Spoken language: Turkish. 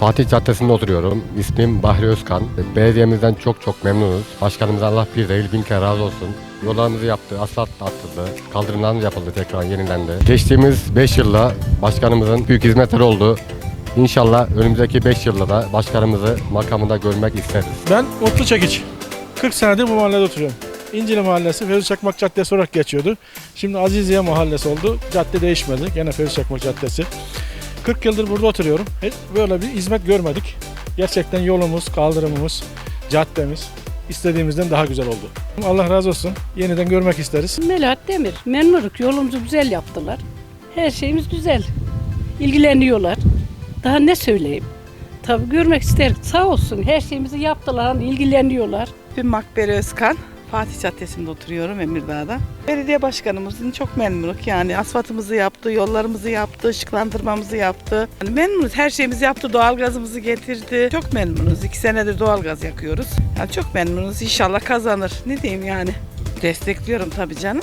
Fatih Caddesi'nde oturuyorum. İsmim Bahri Özkan. Belediyemizden çok çok memnunuz. Başkanımız Allah bir değil bin kere razı olsun. Yollarımızı yaptı, asfalt attırdı, kaldırımlarımız yapıldı tekrar yenilendi. Geçtiğimiz 5 yılda başkanımızın büyük hizmetleri oldu. İnşallah önümüzdeki 5 yılda da başkanımızı makamında görmek isteriz. Ben Mutlu Çekiç. 40 senedir bu mahallede oturuyorum. İncili Mahallesi Fevzi Çakmak Caddesi olarak geçiyordu. Şimdi Aziziye Mahallesi oldu. Cadde değişmedi. Gene Fevzi Çakmak Caddesi. 40 yıldır burada oturuyorum. Hiç böyle bir hizmet görmedik. Gerçekten yolumuz, kaldırımımız, caddemiz istediğimizden daha güzel oldu. Allah razı olsun. Yeniden görmek isteriz. Melahat Demir. Memnunuk. Yolumuzu güzel yaptılar. Her şeyimiz güzel. İlgileniyorlar. Daha ne söyleyeyim? Tabii görmek isterim. Sağ olsun. Her şeyimizi yaptılar. İlgileniyorlar. Ben Makbere Özkan. Fatih Caddesi'nde oturuyorum Emirdağ'da. Belediye başkanımızın çok memnunuk yani asfaltımızı yaptı, yollarımızı yaptı, ışıklandırmamızı yaptı. Yani memnunuz her şeyimizi yaptı, doğalgazımızı getirdi. Çok memnunuz. İki senedir doğalgaz yakıyoruz. Yani çok memnunuz. İnşallah kazanır. Ne diyeyim yani. Destekliyorum tabii canım.